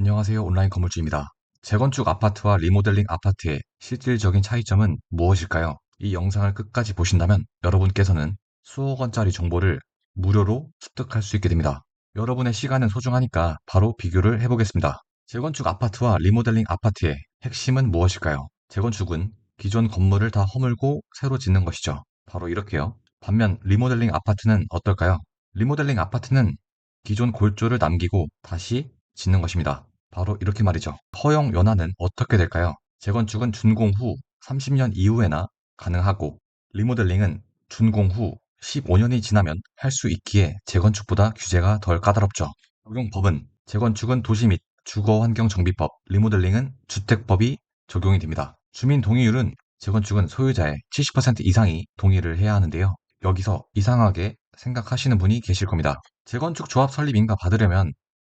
안녕하세요. 온라인 건물주입니다. 재건축 아파트와 리모델링 아파트의 실질적인 차이점은 무엇일까요? 이 영상을 끝까지 보신다면 여러분께서는 수억 원짜리 정보를 무료로 습득할 수 있게 됩니다. 여러분의 시간은 소중하니까 바로 비교를 해보겠습니다. 재건축 아파트와 리모델링 아파트의 핵심은 무엇일까요? 재건축은 기존 건물을 다 허물고 새로 짓는 것이죠. 바로 이렇게요. 반면 리모델링 아파트는 어떨까요? 리모델링 아파트는 기존 골조를 남기고 다시 짓는 것입니다. 바로 이렇게 말이죠. 허용 연한은 어떻게 될까요? 재건축은 준공 후 30년 이후에나 가능하고 리모델링은 준공 후 15년이 지나면 할 수 있기에 재건축보다 규제가 덜 까다롭죠. 적용법은 재건축은 도시 및 주거환경정비법, 리모델링은 주택법이 적용이 됩니다. 주민 동의율은 재건축은 소유자의 70% 이상이 동의를 해야 하는데요. 여기서 이상하게 생각하시는 분이 계실 겁니다. 재건축 조합 설립 인가 받으려면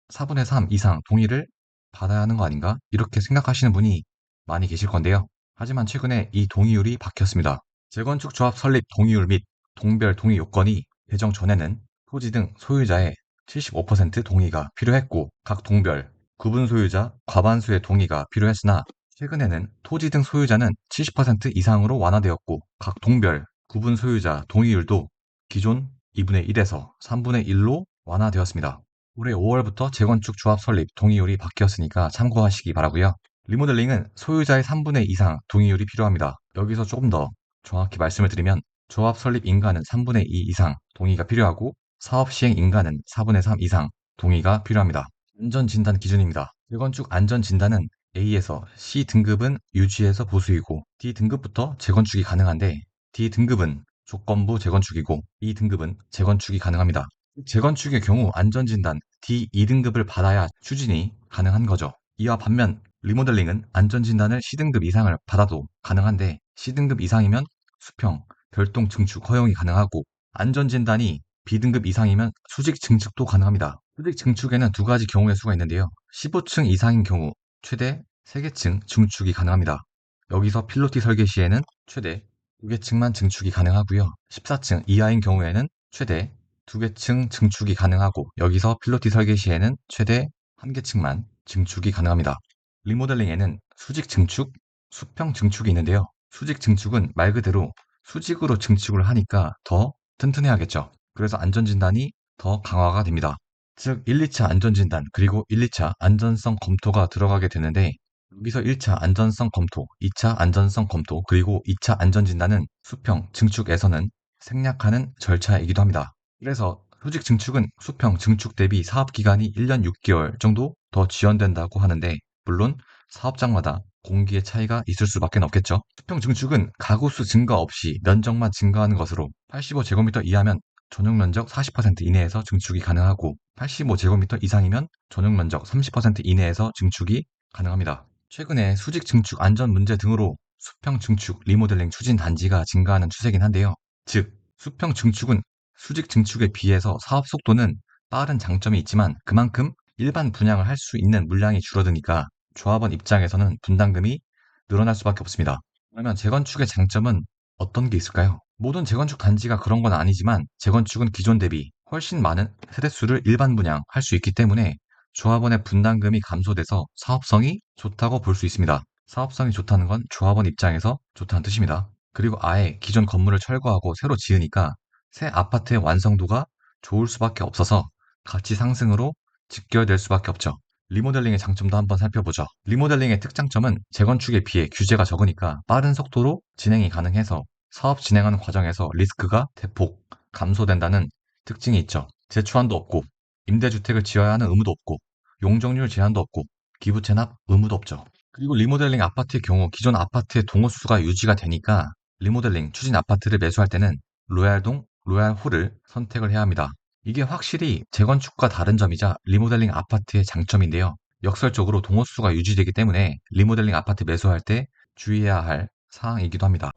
4분의 3 이상 동의를 받아야 하는 거 아닌가? 이렇게 생각하시는 분이 많이 계실 건데요. 하지만 최근에 이 동의율이 바뀌었습니다. 재건축 조합 설립 동의율 및 동별 동의 요건이 배정 전에는 토지 등 소유자의 75% 동의가 필요했고 각 동별 구분 소유자 과반수의 동의가 필요했으나 최근에는 토지 등 소유자는 70% 이상으로 완화되었고 각 동별 구분 소유자 동의율도 기존 2분의 1에서 3분의 1로 완화되었습니다. 올해 5월부터 재건축 조합 설립 동의율이 바뀌었으니까 참고하시기 바라고요. 리모델링은 소유자의 3분의 2 이상 동의율이 필요합니다. 여기서 조금 더 정확히 말씀을 드리면 조합 설립 인가는 3분의 2 이상 동의가 필요하고 사업 시행 인가는 4분의 3 이상 동의가 필요합니다. 안전 진단 기준입니다. 재건축 안전 진단은 A에서 C 등급은 유지에서 보수이고 D 등급부터 재건축이 가능한데 D 등급은 조건부 재건축이고 E 등급은 재건축이 가능합니다. 재건축의 경우 안전진단 D2등급을 받아야 추진이 가능한 거죠. 이와 반면 리모델링은 안전진단을 C등급 이상을 받아도 가능한데 C등급 이상이면 수평, 별동 증축 허용이 가능하고 안전진단이 B등급 이상이면 수직 증축도 가능합니다. 수직 증축에는 두 가지 경우의 수가 있는데요. 15층 이상인 경우 최대 3개층 증축이 가능합니다. 여기서 필로티 설계 시에는 최대 2개층만 증축이 가능하고요. 14층 이하인 경우에는 최대 2개층 증축이 가능하고 여기서 필로티 설계 시에는 최대 1개층만 증축이 가능합니다. 리모델링에는 수직 증축, 수평 증축이 있는데요. 수직 증축은 말 그대로 수직으로 증축을 하니까 더 튼튼해야겠죠. 그래서 안전진단이 더 강화가 됩니다. 즉 1, 2차 안전진단 그리고 1, 2차 안전성 검토가 들어가게 되는데 여기서 1차 안전성 검토, 2차 안전성 검토 그리고 2차 안전진단은 수평 증축에서는 생략하는 절차이기도 합니다. 그래서 수직 증축은 수평 증축 대비 사업 기간이 1년 6개월 정도 더 지연된다고 하는데 물론 사업장마다 공기의 차이가 있을 수밖에 없겠죠. 수평 증축은 가구 수 증가 없이 면적만 증가하는 것으로 85제곱미터 이하면 전용 면적 40% 이내에서 증축이 가능하고 85제곱미터 이상이면 전용 면적 30% 이내에서 증축이 가능합니다. 최근에 수직 증축 안전 문제 등으로 수평 증축 리모델링 추진 단지가 증가하는 추세긴 한데요. 즉 수평 증축은 수직 증축에 비해서 사업 속도는 빠른 장점이 있지만 그만큼 일반 분양을 할 수 있는 물량이 줄어드니까 조합원 입장에서는 분담금이 늘어날 수밖에 없습니다. 그러면 재건축의 장점은 어떤 게 있을까요? 모든 재건축 단지가 그런 건 아니지만 재건축은 기존 대비 훨씬 많은 세대수를 일반 분양할 수 있기 때문에 조합원의 분담금이 감소돼서 사업성이 좋다고 볼 수 있습니다. 사업성이 좋다는 건 조합원 입장에서 좋다는 뜻입니다. 그리고 아예 기존 건물을 철거하고 새로 지으니까 새 아파트의 완성도가 좋을 수밖에 없어서 가치 상승으로 직결될 수밖에 없죠. 리모델링의 장점도 한번 살펴보죠. 리모델링의 특장점은 재건축에 비해 규제가 적으니까 빠른 속도로 진행이 가능해서 사업 진행하는 과정에서 리스크가 대폭 감소된다는 특징이 있죠. 재초안도 없고 임대주택을 지어야 하는 의무도 없고 용적률 제한도 없고 기부 체납 의무도 없죠. 그리고 리모델링 아파트의 경우 기존 아파트의 동호수가 유지가 되니까 리모델링 추진 아파트를 매수할 때는 로얄동, 로얄 홀을 선택을 해야 합니다. 이게 확실히 재건축과 다른 점이자 리모델링 아파트의 장점인데요. 역설적으로 동호수가 유지되기 때문에 리모델링 아파트 매수할 때 주의해야 할 사항이기도 합니다.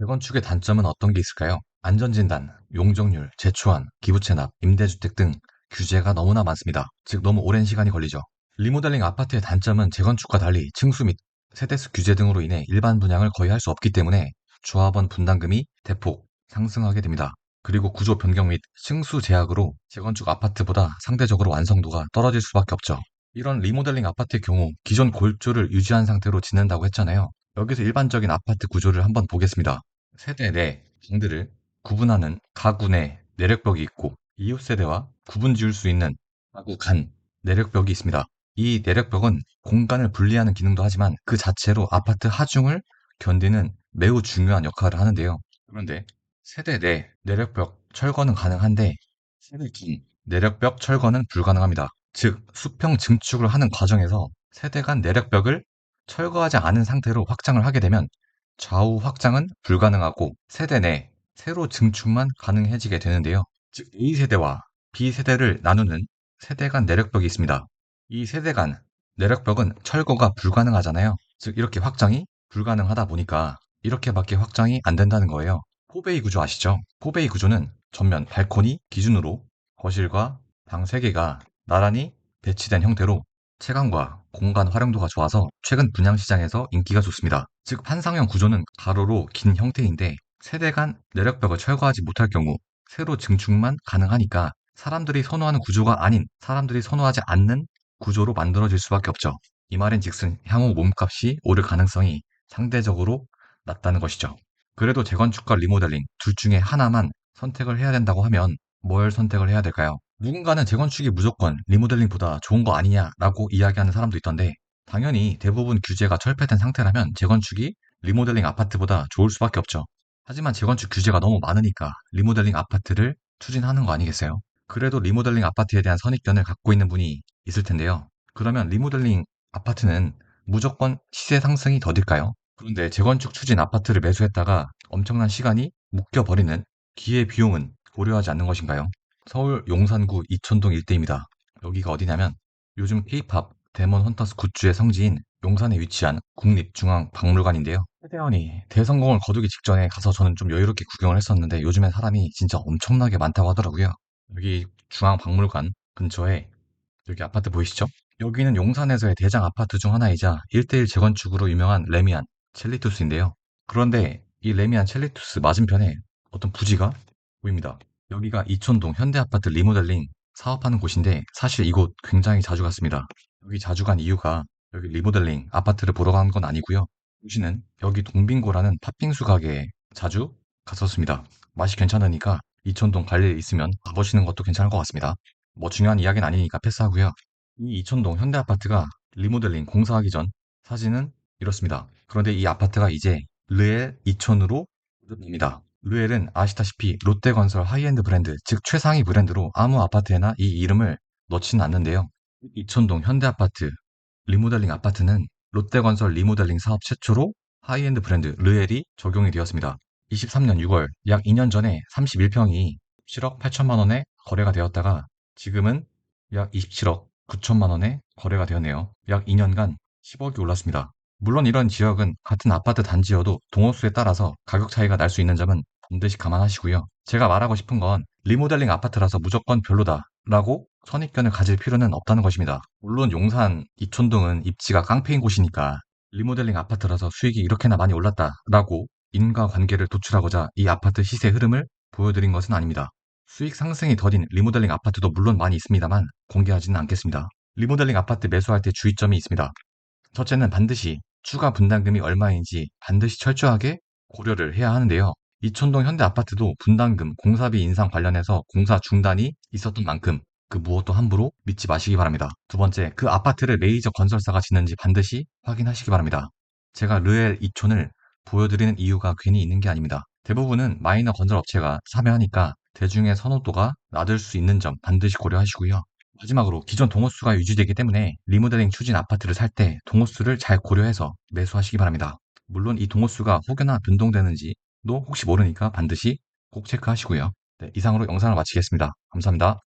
재건축의 단점은 어떤 게 있을까요? 안전진단, 용적률, 재초안, 기부채납, 임대주택 등 규제가 너무나 많습니다. 즉 너무 오랜 시간이 걸리죠. 리모델링 아파트의 단점은 재건축과 달리 층수 및 세대수 규제 등으로 인해 일반 분양을 거의 할 수 없기 때문에 조합원 분담금이 대폭 상승하게 됩니다. 그리고 구조 변경 및 층수 제약으로 재건축 아파트보다 상대적으로 완성도가 떨어질 수밖에 없죠. 이런 리모델링 아파트의 경우 기존 골조를 유지한 상태로 짓는다고 했잖아요. 여기서 일반적인 아파트 구조를 한번 보겠습니다. 세대 내 방들을 구분하는 내 내력벽이 있고 이웃 세대와 구분 지을 수 있는 가구 간 내력벽이 있습니다. 이 내력벽은 공간을 분리하는 기능도 하지만 그 자체로 아파트 하중을 견디는 매우 중요한 역할을 하는데요. 그런데 세대 내 내력벽 철거는 가능한데 세대 간 내력벽 철거는 불가능합니다. 즉 수평 증축을 하는 과정에서 세대 간 내력벽을 철거하지 않은 상태로 확장을 하게 되면 좌우 확장은 불가능하고 세대 내 세로 증축만 가능해지게 되는데요. 즉 A세대와 B세대를 나누는 세대 간 내력벽이 있습니다. 이 세대 간 내력벽은 철거가 불가능하잖아요. 즉 이렇게 확장이 불가능하다 보니까 이렇게밖에 확장이 안 된다는 거예요. 포베이 구조 아시죠? 포베이 구조는 전면 발코니 기준으로 거실과 방 3개가 나란히 배치된 형태로 체감과 공간 활용도가 좋아서 최근 분양 시장에서 인기가 좋습니다. 즉 판상형 구조는 가로로 긴 형태인데 세대 간 내력벽을 철거하지 못할 경우 세로 증축만 가능하니까 사람들이 선호하는 구조가 아닌 사람들이 선호하지 않는 구조로 만들어질 수밖에 없죠. 이 말인 즉슨 향후 몸값이 오를 가능성이 상대적으로 낮다는 것이죠. 그래도 재건축과 리모델링 둘 중에 하나만 선택을 해야 된다고 하면 뭘 선택을 해야 될까요? 누군가는 재건축이 무조건 리모델링보다 좋은 거 아니냐라고 이야기하는 사람도 있던데 당연히 대부분 규제가 철폐된 상태라면 재건축이 리모델링 아파트보다 좋을 수밖에 없죠. 하지만 재건축 규제가 너무 많으니까 리모델링 아파트를 추진하는 거 아니겠어요? 그래도 리모델링 아파트에 대한 선입견을 갖고 있는 분이 있을 텐데요. 그러면 리모델링 아파트는 무조건 시세 상승이 더딜까요? 그런데 재건축 추진 아파트를 매수했다가 엄청난 시간이 묶여버리는 기회 비용은 고려하지 않는 것인가요? 서울 용산구 이촌동 일대입니다. 여기가 어디냐면 요즘 K-팝 데몬 헌터스 굿즈의 성지인 용산에 위치한 국립중앙박물관인데요. 최대원이 대성공을 거두기 직전에 가서 저는 좀 여유롭게 구경을 했었는데 요즘엔 사람이 진짜 엄청나게 많다고 하더라고요. 여기 중앙박물관 근처에 여기 아파트 보이시죠? 여기는 용산에서의 대장 아파트 중 하나이자 1대1 재건축으로 유명한 레미안 첼리투스인데요. 그런데 이 레미안 첼리투스 맞은편에 어떤 부지가 보입니다. 여기가 이촌동 현대아파트 리모델링 사업하는 곳인데 사실 이곳 굉장히 자주 갔습니다. 여기 자주 간 이유가 여기 리모델링 아파트를 보러 간 건 아니고요. 당시는 여기 동빙고라는 팥빙수 가게에 자주 갔었습니다. 맛이 괜찮으니까 이촌동 갈 일 있으면 가보시는 것도 괜찮을 것 같습니다. 뭐 중요한 이야기는 아니니까 패스하고요. 이 이촌동 현대아파트가 리모델링 공사하기 전 사진은 이렇습니다. 그런데 이 아파트가 이제 르엘 이촌으로 거듭납니다. 르엘은 아시다시피 롯데건설 하이엔드 브랜드, 즉 최상위 브랜드로 아무 아파트에나 이 이름을 넣지는 않는데요. 이촌동 현대아파트 리모델링 아파트는 롯데건설 리모델링 사업 최초로 하이엔드 브랜드 르엘이 적용이 되었습니다. 23년 6월 약 2년 전에 31평이 17억 8천만 원에 거래가 되었다가 지금은 약 27억 9천만 원에 거래가 되었네요. 약 2년간 10억이 올랐습니다. 물론 이런 지역은 같은 아파트 단지여도 동호수에 따라서 가격 차이가 날 수 있는 점은 반드시 감안하시고요. 제가 말하고 싶은 건 리모델링 아파트라서 무조건 별로다 라고 선입견을 가질 필요는 없다는 것입니다. 물론 용산 이촌동은 입지가 깡패인 곳이니까 리모델링 아파트라서 수익이 이렇게나 많이 올랐다 라고 인과관계를 도출하고자 이 아파트 시세 흐름을 보여드린 것은 아닙니다. 수익 상승이 더딘 리모델링 아파트도 물론 많이 있습니다만 공개하지는 않겠습니다. 리모델링 아파트 매수할 때 주의점이 있습니다. 첫째는 반드시 추가 분담금이 얼마인지 반드시 철저하게 고려를 해야 하는데요. 이촌동 현대 아파트도 분담금, 공사비 인상 관련해서 공사 중단이 있었던 만큼 그 무엇도 함부로 믿지 마시기 바랍니다. 두 번째, 그 아파트를 메이저 건설사가 짓는지 반드시 확인하시기 바랍니다. 제가 르엘 이촌을 보여드리는 이유가 괜히 있는 게 아닙니다. 대부분은 마이너 건설업체가 참여하니까 대중의 선호도가 낮을 수 있는 점 반드시 고려하시고요. 마지막으로 기존 동호수가 유지되기 때문에 리모델링 추진 아파트를 살 때 동호수를 잘 고려해서 매수하시기 바랍니다. 물론 이 동호수가 혹여나 변동되는지도 혹시 모르니까 반드시 꼭 체크하시고요. 네, 이상으로 영상을 마치겠습니다. 감사합니다.